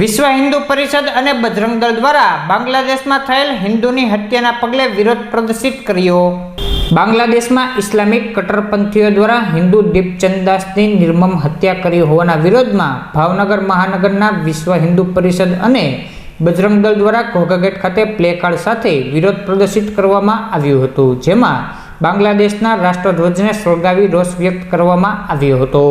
વિશ્વ હિન્દુ પરિષદ અને બજરંગ દળ દ્વારા બાંગ્લાદેશમાં થયેલ હિન્દુની હત્યાના પગલે વિરોધ પ્રદર્શિત કર્યો. બાંગ્લાદેશમાં ઇસ્લામિક કટ્ટરપંથીઓ દ્વારા હિન્દુ દીપચંદાસની નિર્મમ હત્યા કરી હોવાના વિરોધમાં ભાવનગર મહાનગરના વિશ્વ હિન્દુ પરિષદ અને બજરંગ દળ દ્વારા ઘોઘાગેટ ખાતે પ્લેકાર્ડ સાથે વિરોધ પ્રદર્શિત કરવામાં આવ્યું હતું, જેમાં બાંગ્લાદેશના રાષ્ટ્રધ્વજને સળગાવી રોષ વ્યક્ત કરવામાં આવ્યો હતો.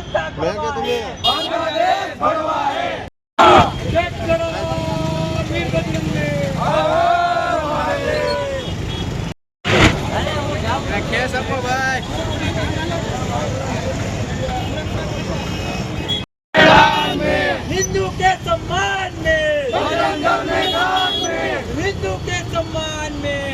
मैं क्या तुम्हें? बांग्लादेश भड़वा है चेक करो वीर बजरंग ने रखे सबको भाई हिंदू के सम्मान में। हिंदू के सम्मान में।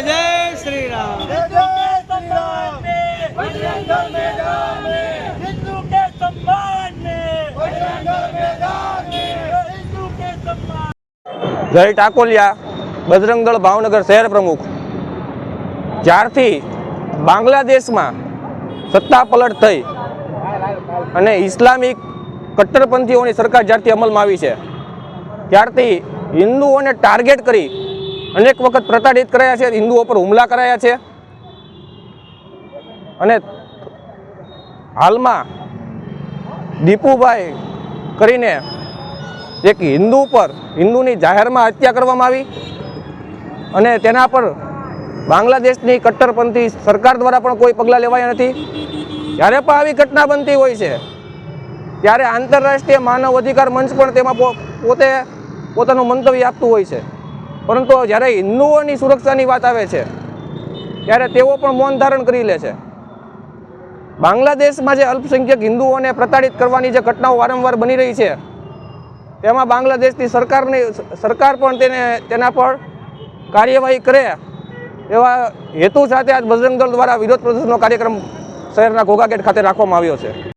જય શ્રી રામ જય જય શ્રી રામ બજરંગ મેદાન મેં હિન્દુ કે સન્માન મેં બજરંગ મેદાન મેં હિન્દુ કે સન્માન જય ટાકોલિયા બજરંગ દળ ભાવનગર શહેર પ્રમુખ. જ્યારથી બાંગ્લાદેશમાં સત્તા પલટ થઈ અને ઇસ્લામિક કટ્ટરપંથીઓની સરકાર જ્યારથી અમલમાં આવી છે ત્યારથી હિન્દુઓને ટાર્ગેટ કરી અનેક વખત પ્રતાડિત કરાયા છે, હિન્દુઓ પર હુમલા કરાયા છે. અને હાલમાં દીપુભાઈ કરીને એક હિન્દુ પર, હિન્દુની જાહેરમાં હત્યા કરવામાં આવી અને તેના પર બાંગ્લાદેશની કટ્ટરપંથી સરકાર દ્વારા પણ કોઈ પગલાં લેવાયા નથી. જ્યારે પણ આવી ઘટના બનતી હોય છે, ત્યારે આંતરરાષ્ટ્રીય માનવ અધિકાર મંચ પણ તેમાં પોતે, પોતાનું મંતવ્ય આપતું હોય છે. પરંતુ જ્યારે હિન્દુઓની સુરક્ષાની વાત આવે છે, ત્યારે તેઓ પણ મૌન ધારણ કરી લે છે. બાંગ્લાદેશમાં જે અલ્પસંખ્યક હિન્દુઓને પ્રતાડિત કરવાની જે ઘટનાઓ વારંવાર બની રહી છે, તેમાં બાંગ્લાદેશની સરકારની સરકાર પણ તેને, તેના પર કાર્યવાહી કરે એવા હેતુ સાથે આજ બજરંગ દળ દ્વારા વિરોધ પ્રદર્શનનો કાર્યક્રમ શહેરના ઘોઘાગેટ ખાતે રાખવામાં આવ્યો છે.